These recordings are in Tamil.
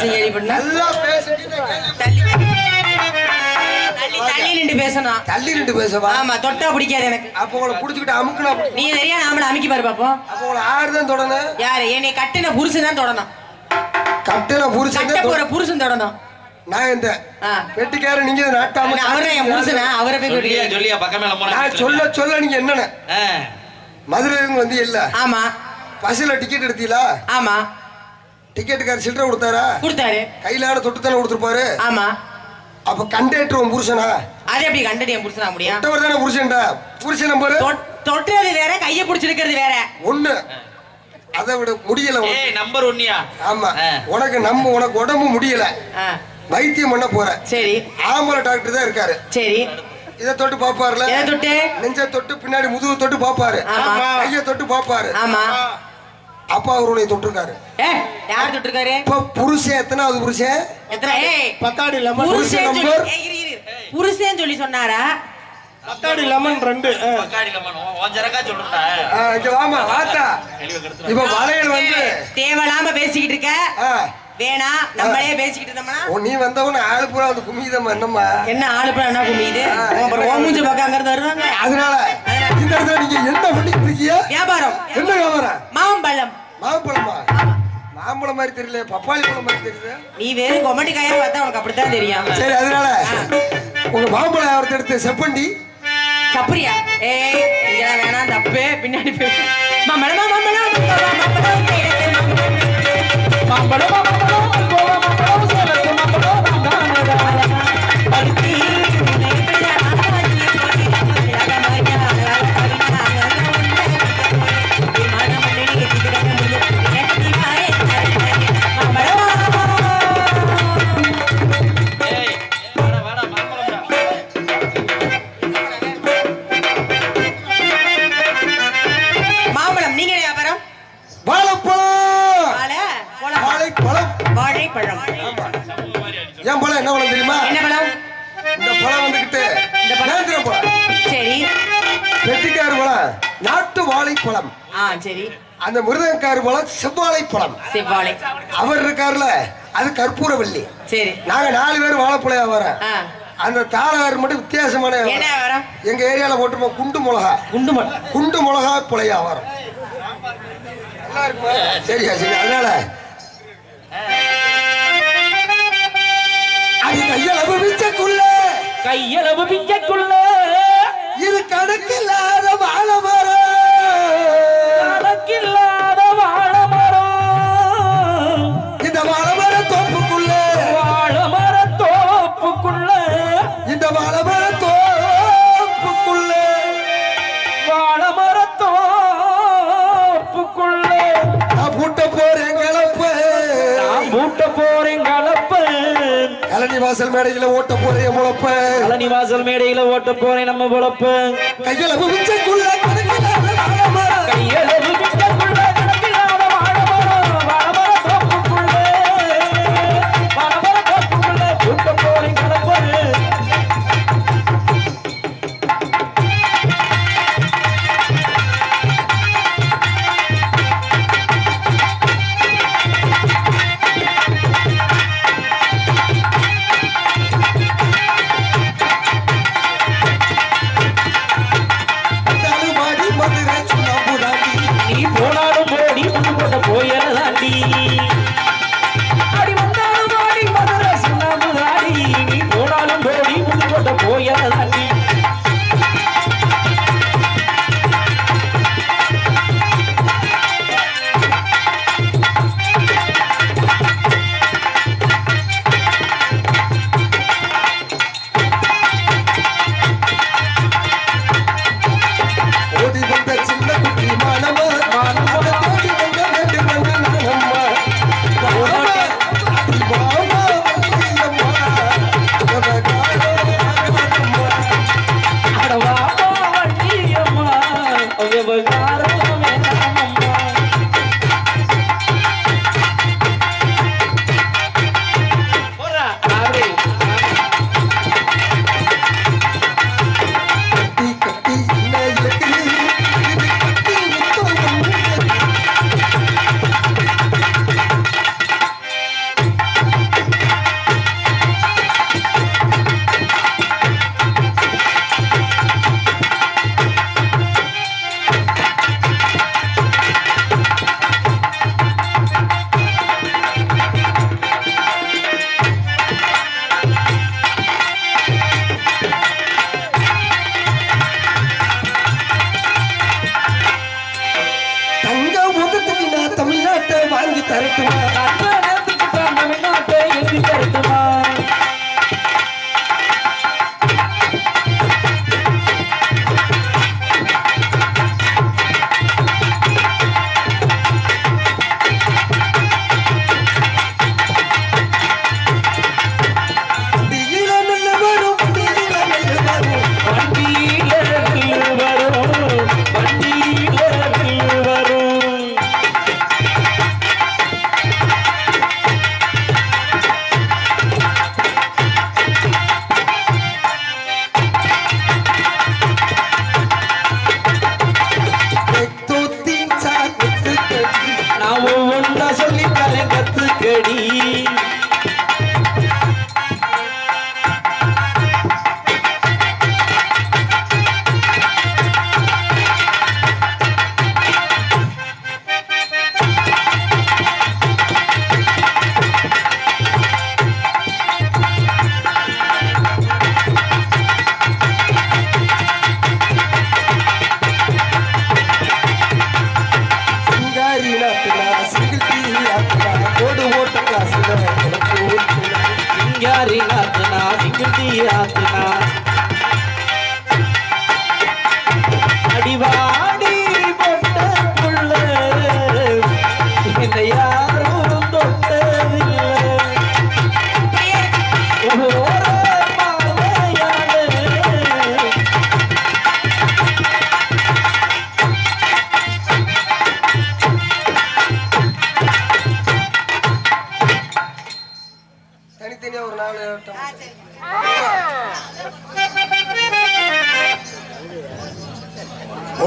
பேசிட்டு தள்ளி தள்ளி. தள்ளி நின்று பேசணும். தள்ளி நின்று பேசவா? ஆமா தொட்டா பிடிக்காது எனக்கு. அப்ப உங்களை புடிச்சுக்கிட்டு அமுக்குனா. நீ தெரியா நாமள அமைக்கி பாரு பாப்போம் அப்ப உங்களை ஆறுதான் தொடணும். யாரு? என்னை கட்டின புருஷன் தான் தொடணும். கட்டின புருஷன் கட்ட போற புருஷன் தொடணும். நான் இந்த ஆ. வெட்டிக்கார நீங்க நாட்டாம அவரை என் புருஷனா? அவரை போய் சொல்லியா கூட்டிட்டு சொல்லியா பக்கமேல போனா நான் சொல்ல சொல்ல நீங்க என்னன்னு. மதுரை வந்து இல்ல? ஆமா. பஸ்ல டிக்கெட் எடுத்தீங்களா? ஆமா. டிக்கெட்டுக்கார சில்லறை கொடுத்தாரா? கொடுத்தாரு. கையிலான தொட்டு தானே கொடுத்துருப்பாரு? ஆமா. அப்ப கண்டக்டர் உன் புருஷனா? அது எப்படி கண்டடி என் புருஷனா முடியும்? தொட்டவர் தானே புருஷன்டா? புருஷன் நம்பரு? தொட்- தொட்டுறது வேற கைய பிடிச்சிருக்கிறது வேற. ஒண்ணு. அதை விட முடியல நம்பர் ஒன்னியா? ஆமா. உனக்கு நம்ம உனக்கு உடம்பு முடியல. வைத்தியம் பண்ண போற. சரி. ஆம்பளை டாக்டர் தான் இருக்காரு. சரி. இதை தொட்டு பாப்பாருல தொட்டு? நெஞ்ச தொட்டு பின்னாடி முதுகு தொட்டு பாப்பாரு ஆமா. கைய தொட்டு பாப்பாரு ஆமா. அப்பா அவர் உன்னை தொட்டிருக்காரு யார் தொட்டிருக்காரு? இப்ப புருஷன் எத்தனாவது புருஷன்? எத்தனை ஏய் பத்தாடி லெமன் புருஷன் சொல்லி நம்பர்? புருஷன் சொல்லி சொன்னாரா? பத்தாடி லெமன் ரெண்டு இங்க வாமா வாத்தா இப்ப வளையல் வந்து தேவையில்லாம பேசிக்கிட்டு இருக்க. ஆ, வேணாம் நம்மளே பேசிக்கிட்டு இருந்தோம்னா. நீ வந்தவன ஆளு பூரா வந்து குமிதம் என்னம்மா? என்ன ஆளு படம் என்ன ஓமூஞ்ச பக்கம் அங்க இருந்து வருவாங்க. அதனால இந்த இடத்துல நீங்க என்ன பண்ணிட்டு இருக்கீங்க வியாபாரம் என்ன வியாபாரம் மாம்பழம் மாம்பழமா மாம்பழம் மாதிரி தெரியல பப்பாளி பழம் மாதிரி தெரியல நீ வெறும் கொமட்டி காயா பார்த்தா உனக்கு அப்படித்தான் தெரியும் சரி அதனால உங்க மாம்பழம் வியாபாரத்தை எடுத்து செப்பண்டி சப்பரியா ஏய் இதெல்லாம் வேணாம் தப்பு பின்னாடி போய் மாம்பழம் மாம்பழம் மாம்பழம் மாம்பழம், மாம்பழம், மிருதங்காரு பழம் செவ்வாழை பழம் செவ்வாழை. அவர் இருக்காருல அது கற்பூரவல்லி. சரி. நாங்க நாலு பேர் வாழைப்பழம் வரோம் அந்த தாளவார் மட்டும் வித்தியாசமான எங்க ஏரியால போட்டுருப்போம் குண்டு மிளகா. குண்டு குண்டு மிளகா புளையா வரும். சரியா சரி அதனால அது கையளவு மிச்சக்குள்ள. கையளவு பிஞ்சக்குள்ள இது கணக்கில்லாத வாழை மரம் கலனி வாசல் மேடையில ஓட்ட போறேன் முளப்ப பழனி வாசல் மேடையில ஓட்ட போறேன் நம்ம பொழப்ப கையளவு மிச்சக்குள்ள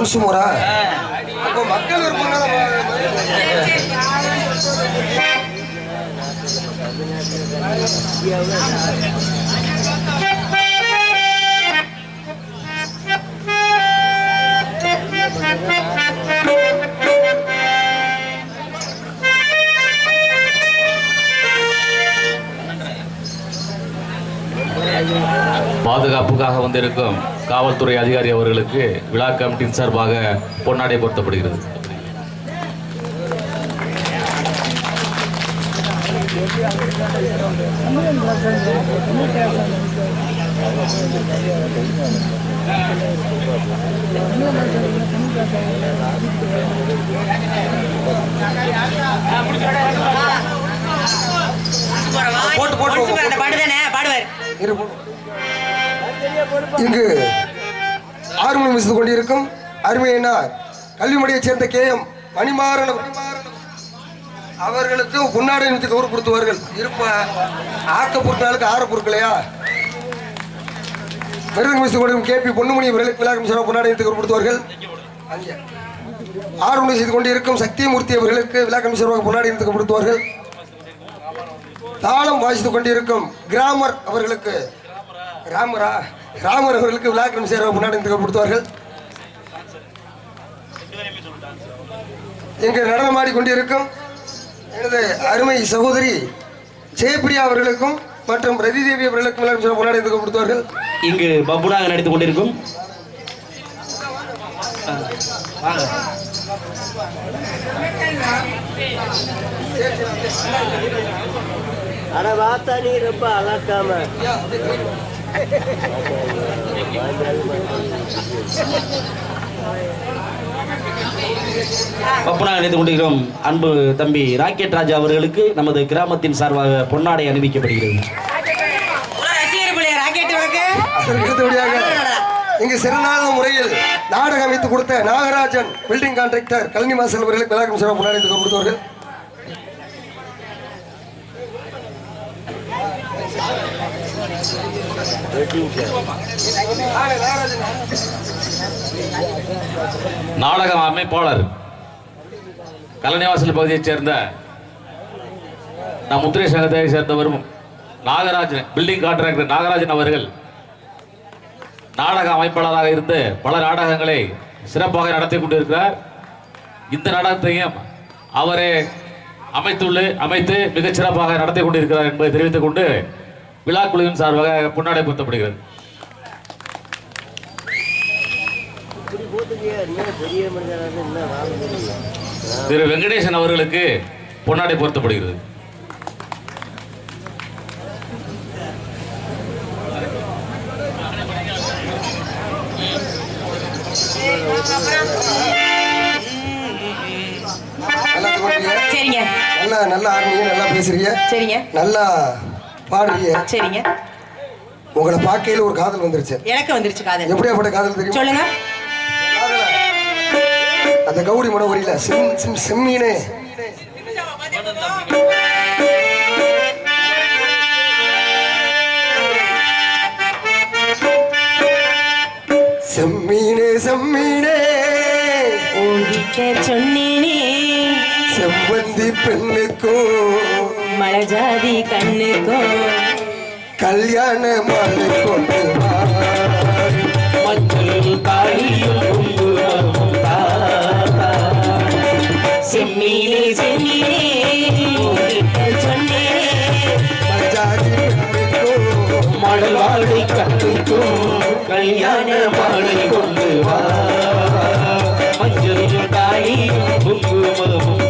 ஒரு சுமரா மக்கள் இருப்பாங்க பாதுகாப்புக்காக வந்திருக்கும் காவல்துறை அதிகாரி அவர்களுக்கு விழா கமிட்டியின் சார்பாக பொன்னாடை பொருத்தப்படுகிறது. போட்டு, போட்டு, பாடுவார். இங்கு ஆர்வம் மிசித்து கொண்டிருக்கும் அருமையினார் கல்விமடியைச் சேர்ந்த கே எம் மணிமாறன் அவர்களுக்கு பொன்னாடை நிமித்து கௌரவப்படுத்துவார்கள் இருப்ப ஆக்க பொருட்களுக்கு ஆற பொருட்களையா விருது மிசித்து கொண்டிருக்கும் கே பி பொன்னுமணி அவர்களுக்கு விழா கமிஷனர் பொன்னாடை நிமித்து கௌரவப்படுத்துவார்கள் ஆர்வம் செய்து கொண்டிருக்கும் சக்திமூர்த்தி அவர்களுக்கு விழா கமிஷனராக பொன்னாடை நிமித்து கௌரவப்படுத்துவார்கள் தாளம் வாசித்துக் கொண்டிருக்கும் கிராமர் அவர்களுக்கு ராமரா ராமர் அவர்களுக்கு விழாக்கிரம் சேர முன்னாடி கொடுத்தார்கள் இங்கு நடனமாடி கொண்டிருக்கும் எனது அருமை சகோதரி ஜெயபிரியா அவர்களுக்கும் மற்றும் ரதிதேவி அவர்களுக்கும் விழாக்கிரம் முன்னாடி கொடுத்தார்கள் இங்கு பப்புனாக நடித்துக் கொண்டிருக்கும். ஆ, வாங்க அட வாத்தா நீ ரொம்ப அழகாம. பப்புனாக நடித்துக் கொண்டிருக்கிறோம் அன்பு தம்பி ராக்கெட் ராஜா அவர்களுக்கு நமது கிராமத்தின் சார்பாக பொன்னாடை அணிவிக்கப்படுகிறது. இங்கு சிறநாத முறையில் நாடகம் அமைத்து கொடுத்த நாகராஜன் பில்டிங் கான்ட்ராக்டர் கல்வி மாசல் அவர்களுக்கு விளக்கம் சிறப்பு பொன்னாடை கொடுத்தவர்கள். நாடக அமைப்பாளர் கலனிவாசல் பகுதியைச் சேர்ந்த நம் முத்திரை சங்கத்தை சேர்ந்தவரும் நாகராஜன் பில்டிங் கான்ட்ராக்டர் நாகராஜன் அவர்கள் நாடக அமைப்பாளராக இருந்து பல நாடகங்களை சிறப்பாக நடத்தி கொண்டிருக்கிறார். இந்த நாடகத்தையும் அவரே அமைத்துள்ள அமைத்து மிகச் சிறப்பாக நடத்தி கொண்டிருக்கிறார் என்பதை தெரிவித்துக் கொண்டு விழா குழுவின் சார்பாக பொன்னாடை பொருத்தப்படுகிறது திரு வெங்கடேசன் அவர்களுக்கு பொன்னாடை பொருத்தப்படுகிறது சரிங்க. நல்லா நல்லா ஆடுறீங்க நல்லா பேசுறீங்க. சரிங்க. நல்லா பாடுறீங்க. சரிங்க. உங்களை பார்க்கையில ஒரு காதல் வந்துருச்சு. எனக்கு வந்துருச்சு காதல். எப்படியாப்பட்ட காதல் தெரியும்? சொல்லுங்க. அந்த கௌரி மனோவரியில செம் செம் செம்மீனே. செம்மீனே செம்மீனே. ஓடிக்க சொன்னேனே. செவ்வந்தி பெண்ணுக்கும் மழஜாதி கண்ணுக்கோ கல்யாண மாலை கொண்டு மஞ்சள் தாலியும் குங்குமமும் தாத்தா செம்மிலே செம்மிலே சொன்னே மழஜாதி கண்ணுக்கோ மழவாடி கண்ணுக்கோ கல்யாண மாலை கொண்டு வா மஞ்சள் தாலியும் குங்குமமும்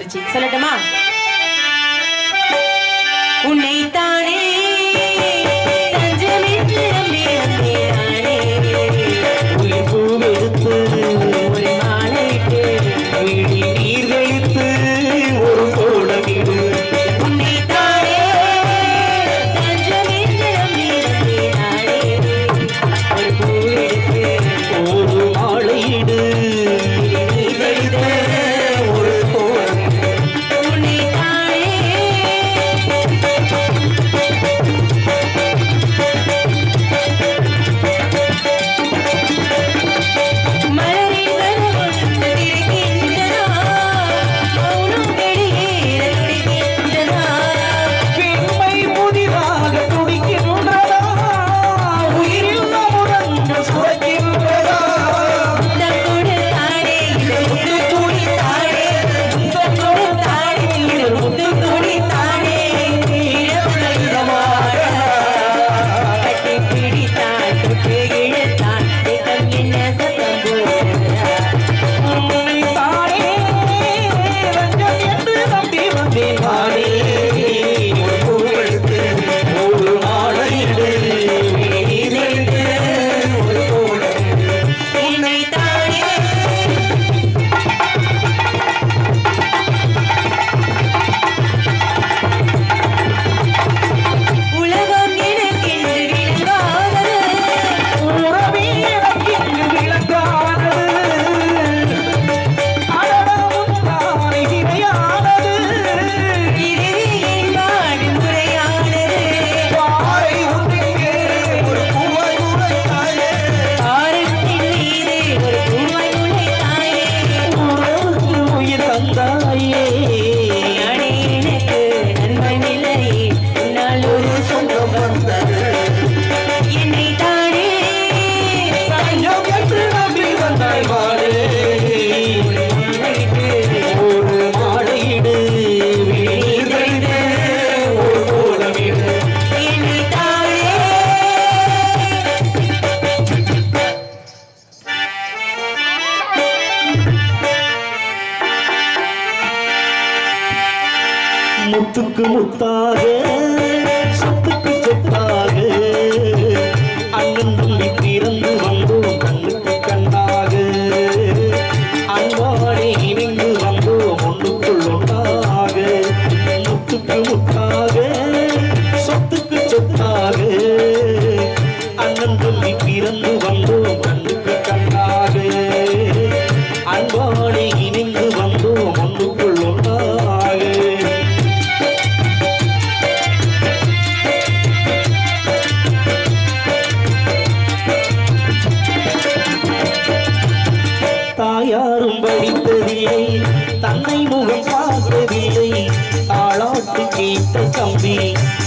வந்துருச்சு. சொல்லட்டுமா? உன்னை তারে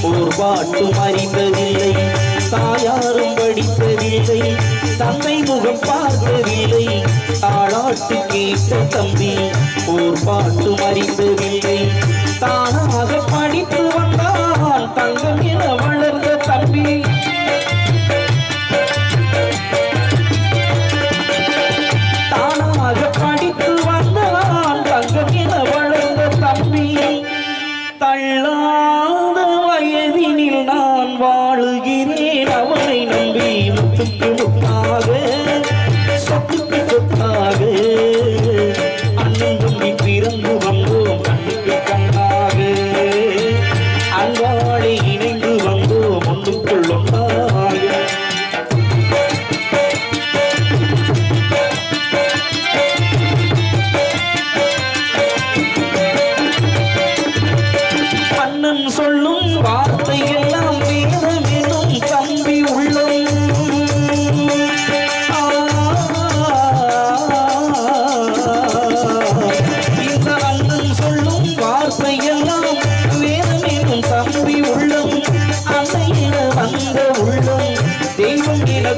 ஓர் பாட்டும் அறிந்ததில்லை தாயாரும் படித்ததில்லை தந்தை முகம் பார்த்ததில்லை தாளாட்டு கேட்ட தம்பி ஓர் பாட்டும் அறிந்ததில்லை தானாக படித்து வந்தான் தங்கம் என வளர்ந்த தம்பி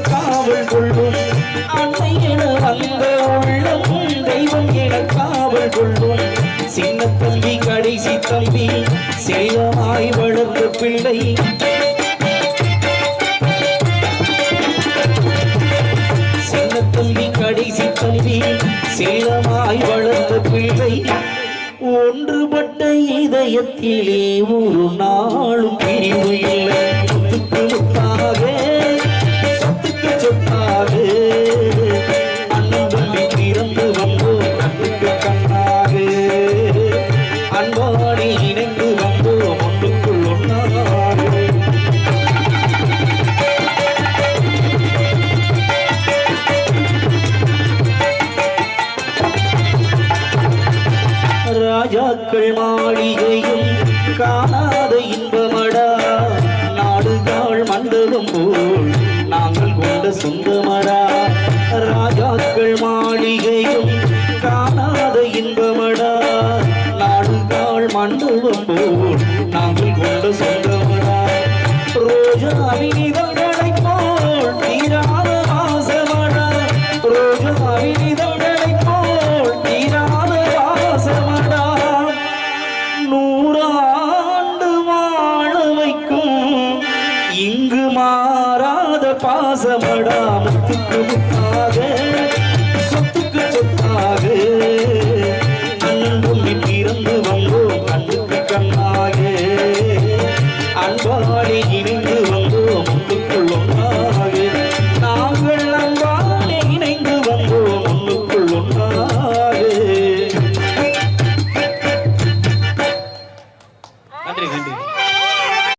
காவல் கொள்ளும். அன்னை வந்த உள்ளம் தெய்வம் என காவல் கொள்ளும். சின்ன தம்பி கடைசி தம்பி சேதமாய் வளர்ந்த பிள்ளை. சின்ன தம்பி கடைசி தம்பி சேதமாய் வளர்ந்த பிள்ளை. ஒன்றுபட்ட இதயத்திலே ஒரு நாளும் பிரிவு இல்லை. முத்தாக கண்ணாடு அன்படி பிறந்து வந்தோம் கண்ணுக்கு கண்ணாடு அன்போடு இணைந்து வந்தோம்